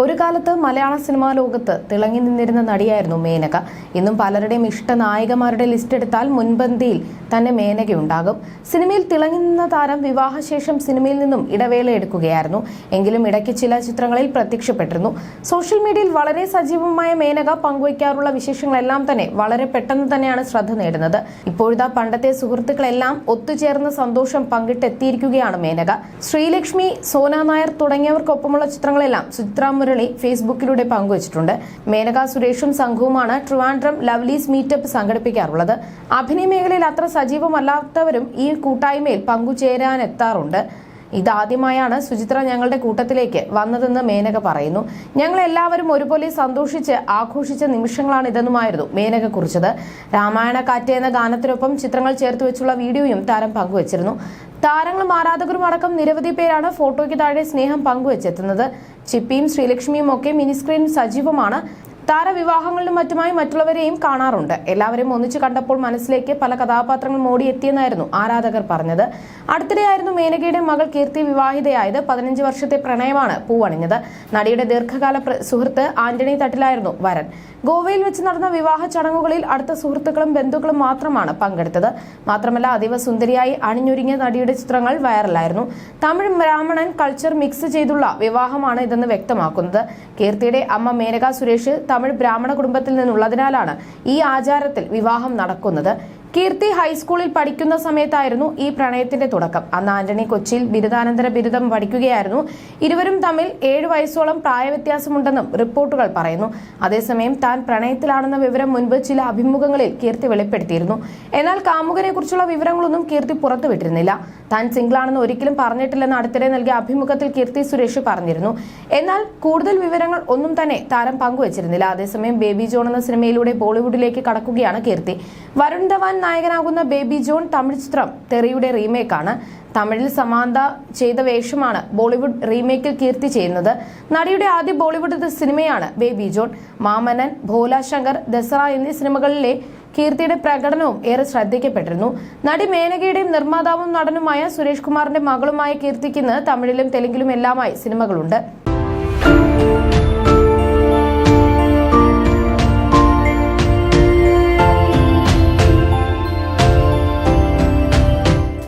ഒരു കാലത്ത് മലയാള സിനിമാ ലോകത്ത് തിളങ്ങി നിന്നിരുന്ന നടിയായിരുന്നു മേനക. ഇന്നും പലരുടെയും ഇഷ്ട നായികമാരുടെ ലിസ്റ്റ് എടുത്താൽ മുൻപന്തിയിൽ തന്നെ മേനകയുണ്ടാകും. സിനിമയിൽ തിളങ്ങി നിന്ന താരം വിവാഹശേഷം സിനിമയിൽ നിന്നും ഇടവേള എടുക്കുകയായിരുന്നു. എങ്കിലും ഇടയ്ക്ക് ചില ചിത്രങ്ങളിൽ പ്രത്യക്ഷപ്പെട്ടിരുന്നു. സോഷ്യൽ മീഡിയയിൽ വളരെ സജീവമായ മേനക പങ്കുവയ്ക്കാറുള്ള വിശേഷങ്ങളെല്ലാം തന്നെ വളരെ പെട്ടെന്ന് തന്നെയാണ് ശ്രദ്ധ നേടുന്നത്. ഇപ്പോഴിതാ പണ്ടത്തെ സുഹൃത്തുക്കളെല്ലാം ഒത്തുചേർന്ന സന്തോഷം പങ്കിട്ടെത്തിയിരിക്കുകയാണ് മേനക. ശ്രീലക്ഷ്മി സോന നായർ തുടങ്ങിയവർക്കൊപ്പമുള്ള ചിത്രങ്ങളെല്ലാം സുചിത്ര മുരളി ഫേസ്ബുക്കിലൂടെ പങ്കുവച്ചിട്ടുണ്ട്. മേനക സുരേഷും സംഘവുമാണ് ട്രിവാൻഡ്രം ലവ്ലീസ് മീറ്റപ്പ് സംഘടിപ്പിക്കാറുള്ളത്. അഭിനയ മേഖലയിൽ അത്ര സജീവമല്ലാത്തവരും ഈ കൂട്ടായ്മയിൽ പങ്കുചേരാനെത്താറുണ്ട്. ഇതാദ്യമായാണ് സുചിത്ര ഞങ്ങളുടെ കൂട്ടത്തിലേക്ക് വന്നതെന്ന് മേനക പറയുന്നു. ഞങ്ങൾ എല്ലാവരും ഒരുപോലെ സന്തോഷിച്ച് ആഘോഷിച്ച നിമിഷങ്ങളാണ് ഇതെന്നുമായിരുന്നു മേനക കുറിച്ചത്. രാമായണ കാറ്റ് എന്ന ഗാനത്തിനൊപ്പം ചിത്രങ്ങൾ ചേർത്ത് വെച്ചുള്ള വീഡിയോയും താരം പങ്കുവച്ചിരുന്നു. താരങ്ങളും ആരാധകരും അടക്കം നിരവധി പേരാണ് ഫോട്ടോയ്ക്ക് താഴെ സ്നേഹം പങ്കുവച്ചെത്തുന്നത്. ചിപ്പിയും ശ്രീലക്ഷ്മിയും ഒക്കെ മിനിസ്ക്രീൻ സജീവമാണ്. താരവിവാഹങ്ങളിലും മറ്റുമായി മറ്റുള്ളവരെയും കാണാറുണ്ട്. എല്ലാവരെയും ഒന്നിച്ചു കണ്ടപ്പോൾ മനസ്സിലേക്ക് പല കഥാപാത്രങ്ങൾ മോടി മോടിയെത്തിയെന്നായിരുന്നു ആരാധകർ പറഞ്ഞത്. അടുത്തിടെയായിരുന്നു മേനകയുടെ മകൾ കീർത്തി വിവാഹിതയായത്. പതിനഞ്ച് വർഷത്തെ പ്രണയമാണ് പൂവണിഞ്ഞത്. നടിയുടെ ദീർഘകാല സുഹൃത്ത് ആന്റണി തട്ടിലായിരുന്നു വരൻ. ഗോവയിൽ വെച്ച് നടന്ന വിവാഹ ചടങ്ങുകളിൽ അടുത്ത സുഹൃത്തുക്കളും ബന്ധുക്കളും മാത്രമാണ് പങ്കെടുത്തത്. മാത്രമല്ല അതീവ സുന്ദരിയായി അണിഞ്ഞൊരുങ്ങിയ നടിയുടെ ചിത്രങ്ങൾ വൈറലായിരുന്നു. തമിഴ് ബ്രാഹ്മണൻ കൾച്ചർ മിക്സ് ചെയ്തുള്ള വിവാഹമാണ് ഇതെന്ന് വ്യക്തമാക്കുന്നത്. കീർത്തിയുടെ അമ്മ മേനക സുരേഷ് തമിഴ് ബ്രാഹ്മണ കുടുംബത്തിൽ നിന്നുള്ളതിനാലാണ് ഈ ആചാരത്തിൽ വിവാഹം നടക്കുന്നത്. കീർത്തി ഹൈസ്കൂളിൽ പഠിക്കുന്ന സമയത്തായിരുന്നു ഈ പ്രണയത്തിന്റെ തുടക്കം. അന്ന് ആന്റണി കൊച്ചിയിൽ ബിരുദാനന്തര ബിരുദം പഠിക്കുകയായിരുന്നു. ഇരുവരും തമ്മിൽ ഏഴ് വയസ്സോളം പ്രായവ്യത്യാസമുണ്ടെന്നും റിപ്പോർട്ടുകൾ പറയുന്നു. അതേസമയം താൻ പ്രണയത്തിലാണെന്ന വിവരം മുൻപ് ചില അഭിമുഖങ്ങളിൽ കീർത്തി വെളിപ്പെടുത്തിയിരുന്നു. എന്നാൽ കാമുകനെ കുറിച്ചുള്ള വിവരങ്ങളൊന്നും കീർത്തി പുറത്തുവിട്ടിരുന്നില്ല. താൻ സിംഗിളാണെന്ന് ഒരിക്കലും പറഞ്ഞിട്ടില്ലെന്ന് അടുത്തിടെ നൽകിയ അഭിമുഖത്തിൽ കീർത്തി സുരേഷ് പറഞ്ഞിരുന്നു. എന്നാൽ കൂടുതൽ വിവരങ്ങൾ ഒന്നും തന്നെ താരം പങ്കുവച്ചിരുന്നില്ല. അതേസമയം ബേബി ജോൺ എന്ന സിനിമയിലൂടെ ബോളിവുഡിലേക്ക് കടക്കുകയാണ് കീർത്തി. വരുൺ ധവാൻ നായകനാകുന്ന ബേബി ജോൺ തമിഴ് ചിത്രം തെറിയുടെ റീമേക്കാണ്. തമിഴിൽ സമാന്ത ചെയ്ത വേഷമാണ് ബോളിവുഡ് റീമേക്കിൽ കീർത്തി ചെയ്യുന്നത്. നടിയുടെ ആദ്യ ബോളിവുഡ് സിനിമയാണ് ബേബി ജോൺ. മാമനൻ ഭോല ശങ്കർ ദസറ എന്നീ സിനിമകളിലെ കീർത്തിയുടെ പ്രകടനവും ഏറെ ശ്രദ്ധിക്കപ്പെട്ടിരുന്നു. നടി മേനകയുടെയും നിർമ്മാതാവും നടനുമായ സുരേഷ് കുമാറിന്റെ മകളുമായ കീർത്തിക്ക് തമിഴിലും തെലുങ്കിലും എല്ലാമായി സിനിമകളുണ്ട്.